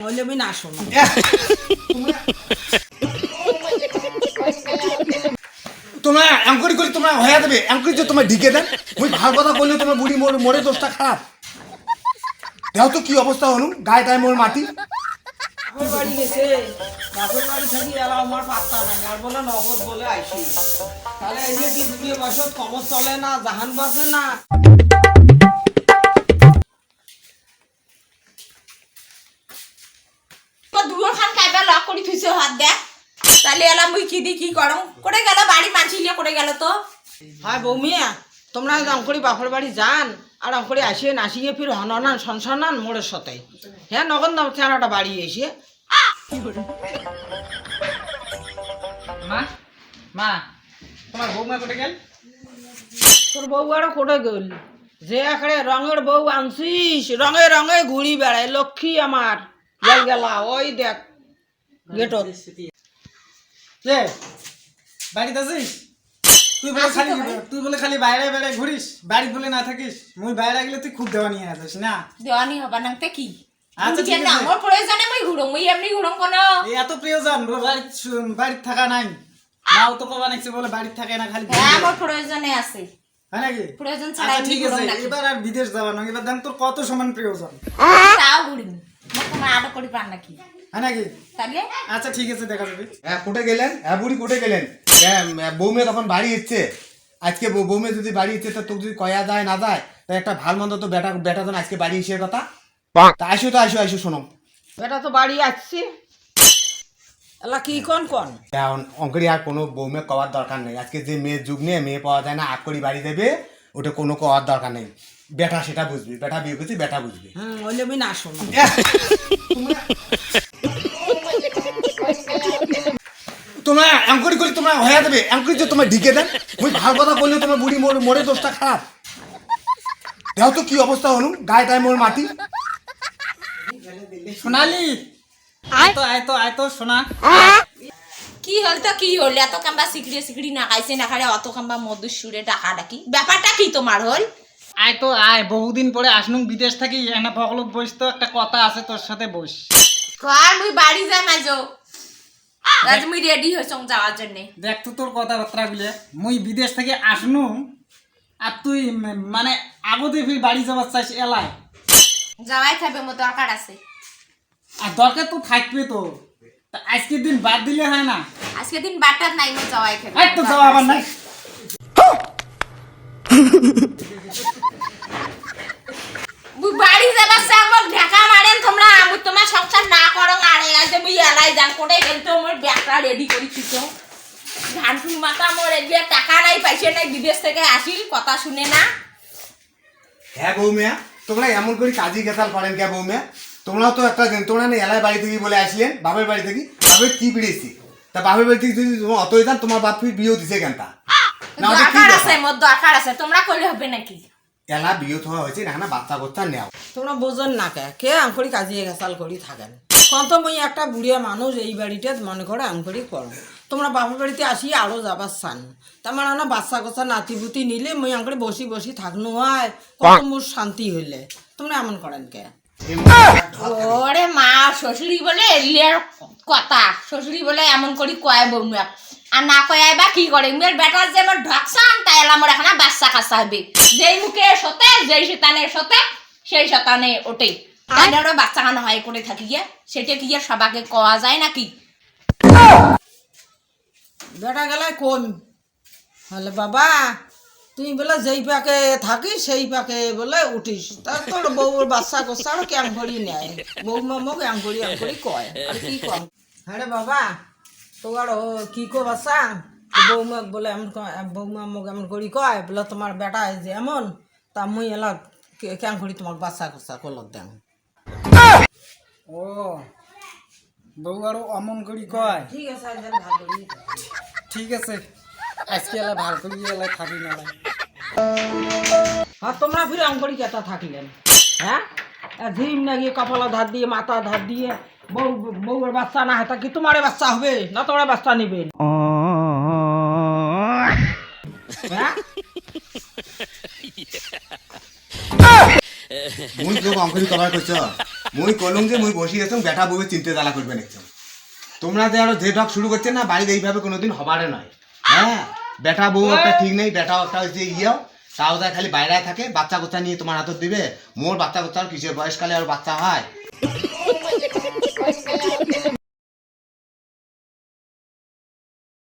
নইলে না শোনো তোমরা এঙ্করি করে তোমরা হয়ে দেবে এঙ্করি যে তোমরা ঢিকে দেন ওই ভালো কথা বললে তোমার বুড়ি মোর মোড়ে দোষটা খারাপ। দেখো তো কি অবস্থা হলো গায়ে টায় মোর মাটি। বাড়ি গেছে বাপের বাড়ি থাকি এলা আমার পাত্তা নাই আর বলে নগদ বলে আইসি। তাহলে এই যে কি চলে না জাহান বাসে না। করে থুইছে হাত দেখ। তাহলে এলাম মুই কি দি কি করম? করে গেল বাড়ি মানছিলে করে গেল তো। হ্যাঁ বৌমিয়া তোমরা অঙ্করি বাপের বাড়ি যান আর অঙ্করি আসিয়ে নাসিয়ে ফির হননান সনসনান মোড়ের সাথে। হ্যাঁ নগদ নাম চেনাটা বাড়ি এসে। মা মা। তোমার বৌমা কোটে গেল? তোর বউ আরও কোটে গেল? যে রঙের বউ আনছিস রঙে রঙে ঘুরি বেড়ায় লক্ষ্মী আমার। গেল গেলা ওই দেখ। গেটত কে বাড়িতে আছিস? তুই বলে খালি তুই বলে খালি বাইরে বাইরে ঘুরিস বাড়ি বলে না থাকিস। মুই বাইরে গেলে তুই খুব দেওয়া নিয়ে আসিস না? দেওয়ানি হবা নাংতে কি? ঠিক আছে। আমার প্রয়োজনে মুই ঘুরো মুই এমনি ঘুরম কোন। এত প্রিয়জন বাড়ি বাড়িতে থাকা নাই। মাও তো কবা বলে থাকে না খালি হ্যাঁ আমার প্রয়োজনে আছে। হয় নাকি? প্রয়োজন ছাড়া আচ্ছা ঠিক আছে এবার আর বিদেশ যাবা না এবার দেখ তোর কত সমান প্রিয়জন। তাও ঘুরিনি। তোমার আলো করি নাকি? হয় নাকি? তাহলে আচ্ছা ঠিক আছে দেখা যাবে। হ্যাঁ কোটে গেলেন? হ্যাঁ বুড়ি কোটে গেলেন? হ্যাঁ বৌমে তখন বাড়ি ইচ্ছে আজকে বৌমে যদি বাড়ি ইচ্ছে তো তোকে যদি কয়া যায় না যায় তা একটা ভালো মন্দ তো বেটা বেটা তো আজকে বাড়ি ইসের কথা। তা আসো তো আসো আসো শোনো। বেটা তো বাড়ি আসছে। এলা কি কন কন? এখন অঙ্করি আর কোনো বৌমে কওয়ার দরকার নেই। আজকে যে মেয়ের যুগ নিয়ে মেয়ে পাওয়া যায় না আগ করি বাড়ি দেবে ওটা কোনো কওয়ার দরকার নেই। বেটা সেটা বুঝবি বেটা বিয়ে করছি বেটা বুঝবি। হুম ওইলে আমি না শোনো। তোমরা এঙ্করি করে তোমরা হয়ে দেবে এঙ্করি যে তোমরা ঢিকে দেন ওই ভালো কথা বললে তোমার বুড়ি মোর মোড়ে দোষটা খারাপ। দেখো তো কি অবস্থা হলো গায়ে টায় মোর মাটি। সোনালি আয়। তো আয় তো আয় তো সোনা। কি হল তো কি হল? এত কাম্বা সিকড়ি সিকড়ি না খাইছে না খাইলে অত কাম্বা মধুর সুরে ডাকা ডাকি? ব্যাপারটা কি তোমার হল? আয় তো আয় বহুদিন পরে আসনুম বিদেশ থাকি এনা বকলক বস তো একটা কথা আছে তোর সাথে বস কার মুই বাড়ি যাই মাঝো আজ মুই রেডি হইছং যাওয়ার জন্য দেখ তো তোর কথাবার্তা গুলে। মুই বিদেশ থেকে আসনু আর তুই মানে আগতে ফির বাড়ি যাবার এলাই যাওয়াই থাকবে মো দরকার আছে। আর দরকার তো থাকবে তো। আজকের দিন বাদ দিলে হয় না। আজকে দিন বাটার নাই মো যাওয়াই থাকবে। আয় তো যাওয়া আবার নাই। বাড়ি যাবার মোক ঢাকা মারেন তোমরা মুই তোমার সংসার না করং আরে আজ এলাই যান কোটে মোর ব্যাগটা রেডি করে দিছ ধান ফুল মাথা মোর এদিকে টাকা নাই পাইছে নাই বিদেশ থেকে আসিল কথা শুনে না। হ্যাঁ বৌমিয়া তোমরা এমন করে কাজী গেতাল করেন কে বৌমিয়া? তোমরাও তো একটা দিন তোমরা না এলাই বাড়ি থেকে বলে আসলেন বাপের বাড়ি থেকে বাপের কি বিড়েছি? তা বাপের বাড়ি থেকে যদি তোমার অতই যান তোমার বাপ বিয়েও দিছে কেনটা না ওটা কি দরকার আছে মোর দরকার আছে তোমরা করলে হবে নাকি? এলা বিয়ে তো হয়েছে না না বাচ্চা কোচ্চা নেও। তোমরা বোঝেন না কে কে আঙ্করি কাজিয়ে গেছাল করি থাকেন? কত মুই একটা বুড়িয়া মানুষ এই বাড়িতে মনে করে আঙ্করি করো তোমরা বাপের বাড়িতে আসি আরও যাবার চান তার মানে না বাচ্চা কোচ্চা নাতিপুতি নিলে মুই আঙ্করি বসি বসি থাকনু হয় কত মোর শান্তি হইলে। তোমরা এমন করেন কে? ওরে মা শ্বশুরি বলে এলিয়ার কথা। শ্বশুরি বলে এমন করি কয় বৌমা। আর না কয় বা কি করে? মেয়ের বেটার যে আমার ঢকসান তাই এলা মোর এখন বাচ্চা কাচ্চা হবে যেই মুখে সতে যেই শতানের সতে সেই শতানে ওঠে। তাহলে বাচ্চা হয় করে থাকি গিয়া সেটা কি আর সবাকে কওয়া যায় নাকি? বেটা কোন? হলে বাবা বলে যেই পাকে সেই পাকে বলে উঠিস। তোর বাচ্চা কোচ্চা আর করি নেয়? মামো ক্যাং করি আং করি কয়, আর কি কম? হ্যাঁ বাবা তোমার কি কো বাচ্চা? বৌমা বলে এমন বৌমা মোক এমন করি কয়, বলে তোমার বেটা যে এমন, তা মুই এলা ক্যাং করি তোমার বাচ্চা কোচ্চা কলত দেন। ও বউ আরও অমন করি কয়? ঠিক আছে ঠিক আছে আজকে এলা ভালো করি এলা থাকি না হ্যাঁ তোমরা ফিরে অঙ্করি কেটা থাকলেন হ্যাঁ? ঝিম না গিয়ে কপালে ধার দিয়ে মাথা ধার দিয়ে বউ বউয়ের বাচ্চা না হয় কি তোমার বাচ্চা হবে? না তোমার বাচ্চা নেবেন। হ্যাঁ? মুই তোকে অঙ্করি কবার করছ মুই কলম যে মুই বসি আছো বেটা বউয়ে চিনতে জ্বালা করবে একদম। তোমরা যে আরও যে ঢক শুরু করছে না বাড়িতে এইভাবে কোনোদিন হবারে নয়। হ্যাঁ বেটা বউ একটা ঠিক নেই বেটা একটা হচ্ছে ইয়েও। তাও তাই খালি বাইরে থাকে বাচ্চা কোচ্চা নিয়ে তোমার হাতত দিবে? মোর বাচ্চা কোচ্চা আর কিসের বয়সকালে আর বাচ্চা হয়?